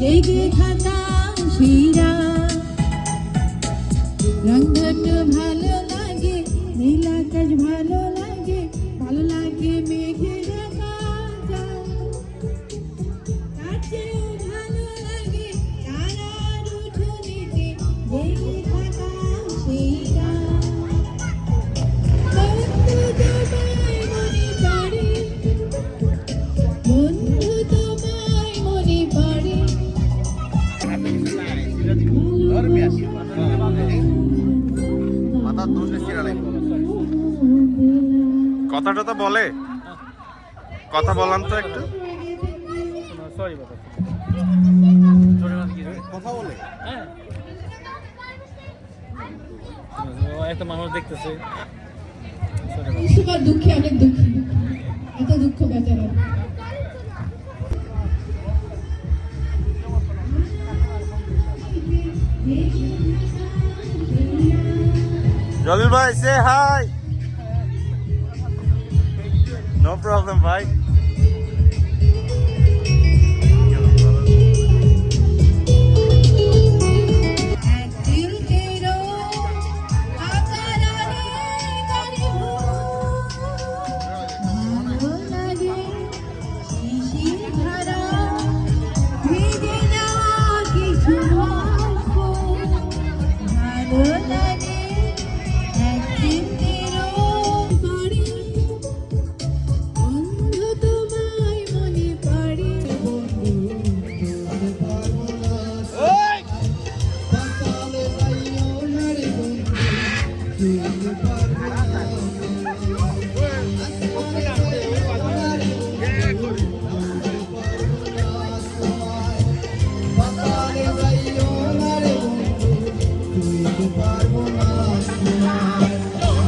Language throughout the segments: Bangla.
জেগে থাকা শিরা। রঙ্গন ভাই কথা টথা বলে। কথা বলান তো একটু। সরি কথা বলে। হ্যাঁ এত মানুষ দেখতেছে। দুঃখে অনেক দুঃখী। এত দুঃখ বেচারা। জলিল ভাই সে হাই নো প্রবলেম ভাই।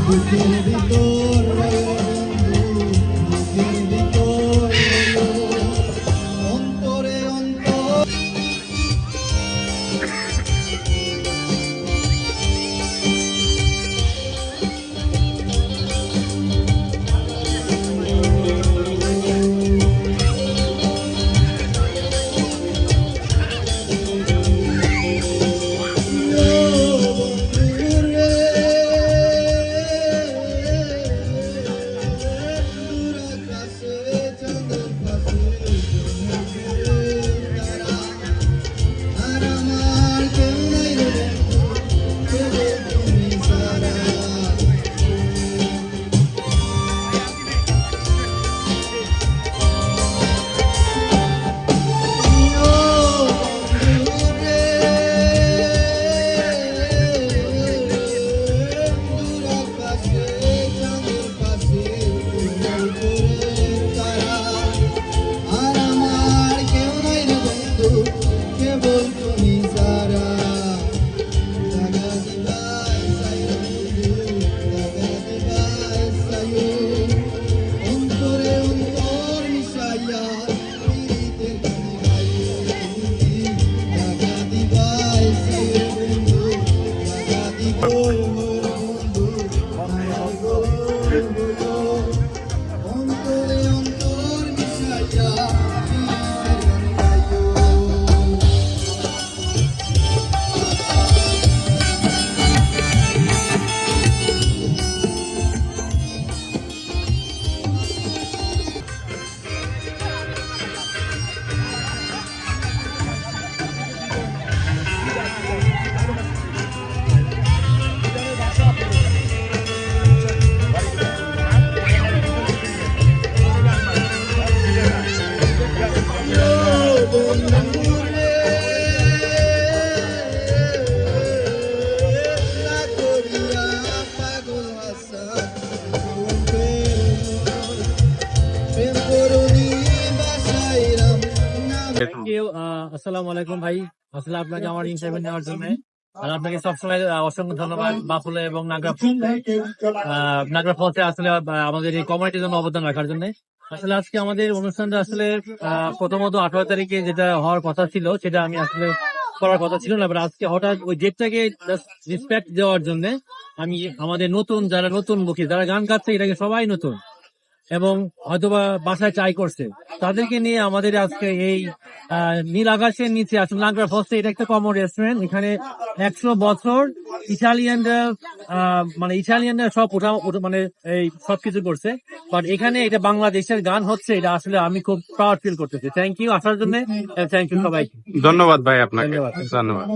অন্তরে Oh. Thank you, আসসালামু আলাইকুম ভাই। আসলে আপনাকে আমার ইন্টারভিউ নেওয়ার জন্য। আর আপনাকে সবসময় অসংখ্য ধন্যবাদ। বাফুলে এবং নাগরা আহ, নাগরা ফলসে আসলে আমাদের এই কমিউনিটির জন্য অবদান রাখার জন্য। আসলে আজকে আমাদের অনুষ্ঠানটা আসলে আহ, প্রথমত আঠারো তারিখে যেটা হওয়ার কথা ছিল সেটা আমি আসলে করার কথা ছিল না এবার আজকে হঠাৎ ওই ডেটটাকে রেসপেক্ট দেওয়ার জন্য আমি আমাদের নতুন যারা নতুন মুখী যারা গান গাচ্ছে এটাকে সবাই নতুন। এবং হয়তোবা বাসায় ট্রাই করছে। তাদেরকে নিয়ে আমাদের আজকে এই নীল আকাশের নিচে আসলে নাগরা ফলসে এটা একটা কমন রেস্টুরেন্ট এখানে একশো বছর ইটালিয়ানরা আহ, মানে ইটালিয়ানরা সব ওঠা মানে এই সবকিছু করছে। বাট এখানে এটা বাংলাদেশের গান হচ্ছে এটা আসলে আমি খুব প্রাউড ফিল করতেছি। থ্যাংক ইউ আসার জন্য থ্যাংক ইউ সবাই ধন্যবাদ ভাই আপনাকে। ধন্যবাদ। ধন্যবাদ।